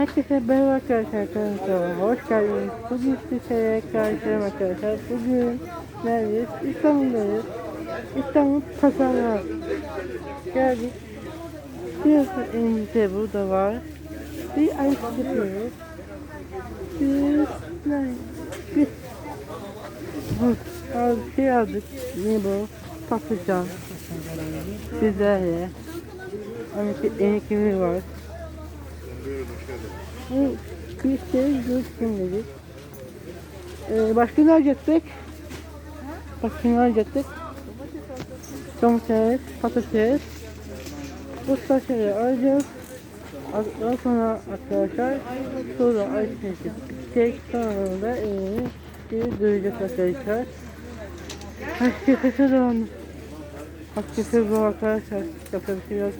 Herkese merhaba arkadaşlar kanalıma hoş geldiniz. Bugün sizlere karşılayalım arkadaşlar. Bugün neredeyiz? İstanbul'dayız. İstanbul Pazarı. Geldik. Biraz elimizde burada var. Bir ay yapıyoruz. Biz ne? Biz bu şey aldık. Ne bu? Patlıcan. Biberle. Hani bir var. Bu şey görsün dedik. Ee, başka ne alacaktık? Başka ne alacaktık? Domates, patates. Bu saçları alacağız. Daha sonra arkadaşlar sonra ayçiçek tek sonra da elini geri duyacak arkadaşlar. Hakikate devam. Hakikate bu arkadaşlar. Yapacak.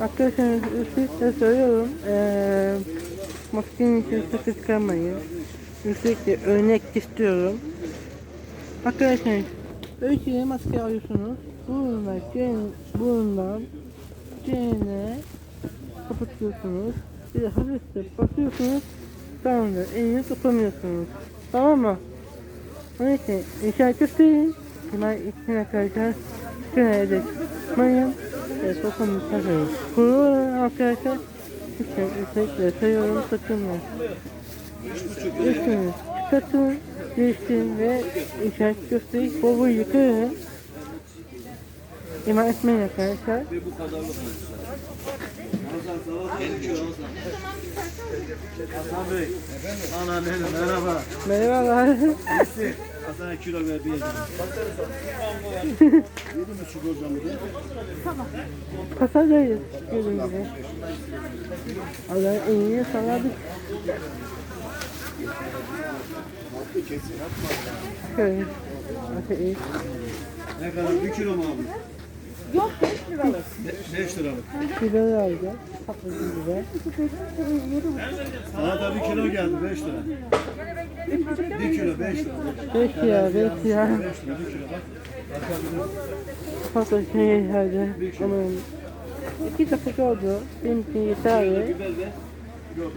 Arkadaşlar üstelikle söylüyorum. Eee maskenin için sakın çıkarmayın. Üstelikle örnek istiyorum. Arkadaşlar ölçüye maske alıyorsunuz. Burundan, burundan C'ne kapatıyorsunuz. Bir de hafifçe basıyorsunuz. Tamamdır. Elini tutamıyorsunuz. Tamam mı? Onun için göstereyim. Hemen içine arkadaşlar şuraya da çıkmayın. Ve sokamı takıyoruz. Kuru arkadaşlar üstelikle sayıyorum takımlar. Üstünü çıkartın, değiştirin ve inşaat göstereyim. Bol bol yıkayın. İman etmeyin arkadaşlar. Hasan Bey. Ana benim merhaba. Merhabalar. Hasan'a kilo ver bir yedim. Yedi buçuk hocam bir de. Pasadayız. Gördüğünüz gibi. Allah'ın elini salladık. Şöyle. Nasıl iyi. Ne kadar? Bir kilo mu abi? Yok 5 liralık. Be- beş liralık. Biber alacağız. Patlıcı biber. Sana da bir kilo geldi beş lira. Bir kilo beş lira. 5 lira, 5 lira. Beş lira bir kilo bak. Patlıcı geldi. Aman. İki dakika oldu. Benim için yeterli.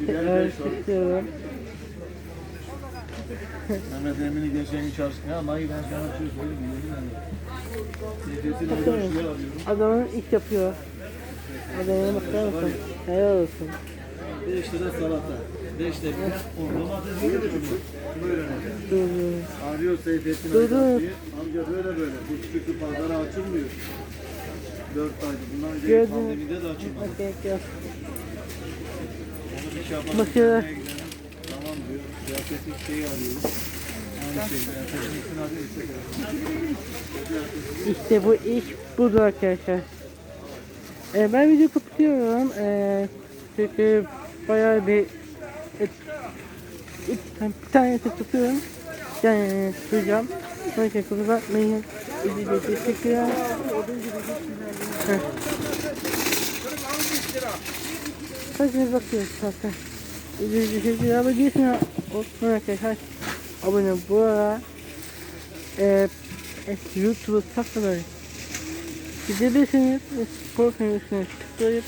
Tekrar istiyorum. Mehmet Emin'i geçen gün çalıştım. Ya Mayı ben sana bir şey söyleyeyim. mi? Bakın. şuraya alıyorum. Adamın iş yapıyor. Adamına bakar mısın? Helal olsun. 5 lira salata. 5 lira. Domates böyle mi? Böyle ne? Dur dur. Arıyor Seyfettin Dur. Amca böyle böyle. Bu çıkıntı pazara açılmıyor. 4 aydır. Bundan önce Gördüm. pandemide de açılmadı. Okey, gel. Tamam diyor. Kıyafetlik şeyi arıyoruz. Şey. Kıyafetin. İşte bu iş budur arkadaşlar. Ee, ben video kapatıyorum. Ee, çünkü bayağı bir et, et, bir tane et tutuyorum. Yani tutacağım. Kusura bakmayın. İzlediğiniz için teşekkürler. Heh. Sadece bakıyoruz zaten. Teşekkürler. Ama geçin olsun arkadaşlar. Abone bu ara. Ee, Evet, YouTube sayfaları gidebilirsiniz. Profilin üstüne tıklayıp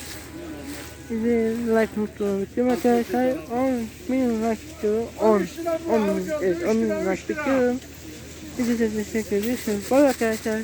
bizi like mutlu bekliyorum arkadaşlar. 10 milyon like istiyorum. 10. 10 milyon, evet 10 milyon like bekliyorum. Bizi de teşekkür ediyorsunuz. Bye arkadaşlar.